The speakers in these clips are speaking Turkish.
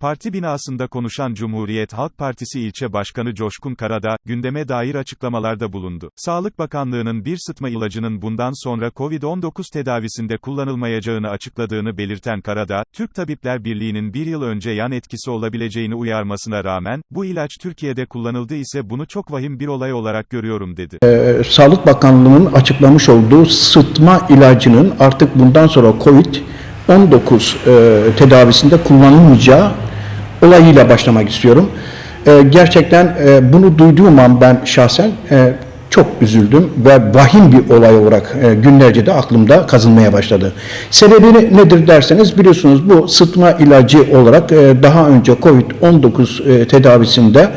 Parti binasında konuşan Cumhuriyet Halk Partisi ilçe başkanı Coşkun Karadağ, gündeme dair açıklamalarda bulundu. Sağlık Bakanlığı'nın bir sıtma ilacının bundan sonra COVID-19 tedavisinde kullanılmayacağını açıkladığını belirten Karadağ, Türk Tabipler Birliği'nin bir yıl önce yan etkisi olabileceğini uyarmasına rağmen, bu ilaç Türkiye'de kullanıldı ise bunu çok vahim bir olay olarak görüyorum dedi. Ee, Sağlık Bakanlığı'nın açıklamış olduğu sıtma ilacının artık bundan sonra COVID-19 e, tedavisinde kullanılmayacağı olayıyla başlamak istiyorum. E, gerçekten e, bunu duyduğum an ben şahsen e, çok üzüldüm ve vahim bir olay olarak e, günlerce de aklımda kazınmaya başladı. Sebebi nedir derseniz biliyorsunuz bu sıtma ilacı olarak e, daha önce COVID-19 e, tedavisinde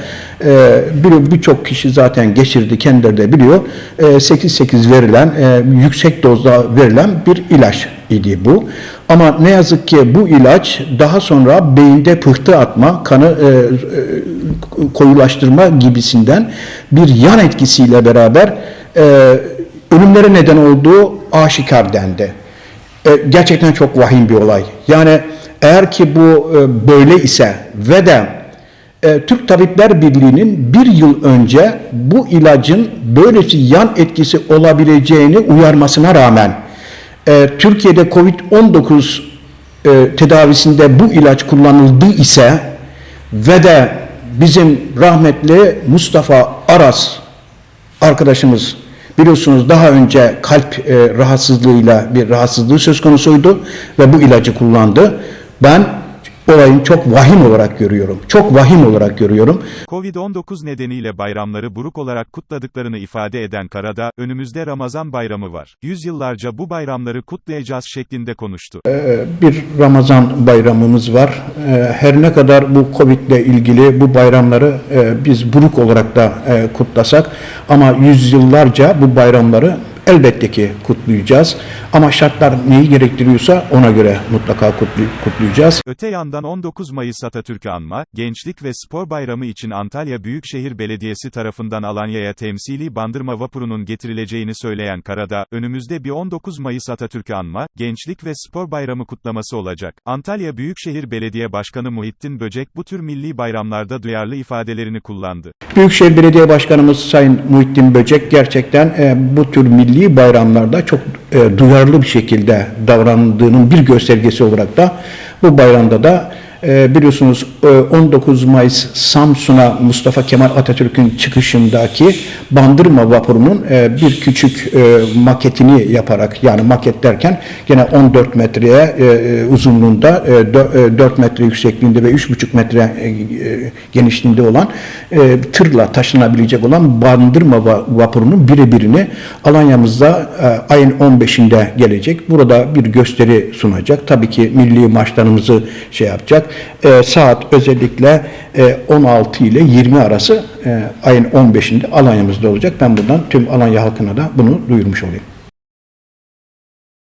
birçok kişi zaten geçirdi kendileri de biliyor. E, 8-8 verilen e, yüksek dozda verilen bir ilaç idi bu. Ama ne yazık ki bu ilaç daha sonra beyinde pıhtı atma, kanı e, e, koyulaştırma gibisinden bir yan etkisiyle beraber ölümlere neden olduğu aşikar dendi. E, gerçekten çok vahim bir olay. Yani eğer ki bu e, böyle ise ve de e, Türk Tabipler Birliği'nin bir yıl önce bu ilacın böylesi yan etkisi olabileceğini uyarmasına rağmen e, Türkiye'de COVID-19 e, tedavisinde bu ilaç kullanıldı ise ve de bizim rahmetli Mustafa Aras arkadaşımız biliyorsunuz daha önce kalp e, rahatsızlığıyla bir rahatsızlığı söz konusuydu ve bu ilacı kullandı. Ben olayın çok vahim olarak görüyorum. Çok vahim olarak görüyorum. Covid-19 nedeniyle bayramları buruk olarak kutladıklarını ifade eden Karadağ, önümüzde Ramazan bayramı var. Yüzyıllarca bu bayramları kutlayacağız şeklinde konuştu. bir Ramazan bayramımız var. Ee, Her ne kadar bu Covid ile ilgili bu bayramları e, biz buruk olarak da e, kutlasak ama yüzyıllarca bu bayramları elbette ki kutlayacağız. Ama şartlar neyi gerektiriyorsa ona göre mutlaka kutlayacağız. Öte yandan 19 Mayıs Atatürk'ü anma, Gençlik ve Spor Bayramı için Antalya Büyükşehir Belediyesi tarafından Alanya'ya temsili bandırma vapurunun getirileceğini söyleyen Karadağ, önümüzde bir 19 Mayıs Atatürk'ü anma, Gençlik ve Spor Bayramı kutlaması olacak. Antalya Büyükşehir Belediye Başkanı Muhittin Böcek bu tür milli bayramlarda duyarlı ifadelerini kullandı. Büyükşehir Belediye Başkanımız Sayın Muhittin Böcek gerçekten e, bu tür milli bayramlarda çok e, duyarlı bir şekilde davrandığının bir göstergesi olarak da bu bayramda da e, biliyorsunuz e, 19 Mayıs Samsun'a Mustafa Kemal Atatürk'ün çıkışındaki Bandırma vapurunun e, bir küçük e, maketini yaparak yani maket derken gene 14 metreye e, e, uzunluğunda e, dö- e, 4 metre yüksekliğinde ve 3,5 metre e, e, genişliğinde olan e, tırla taşınabilecek olan Bandırma va- vapurunun birebirini Alanya'mızda e, ayın 15'inde gelecek. Burada bir gösteri sunacak. Tabii ki milli maçlarımızı şey yapacak. E, saat özellikle e, 16 ile 20 arası e, ayın 15'inde Alanya'mızda olacak. Ben buradan tüm Alanya halkına da bunu duyurmuş olayım.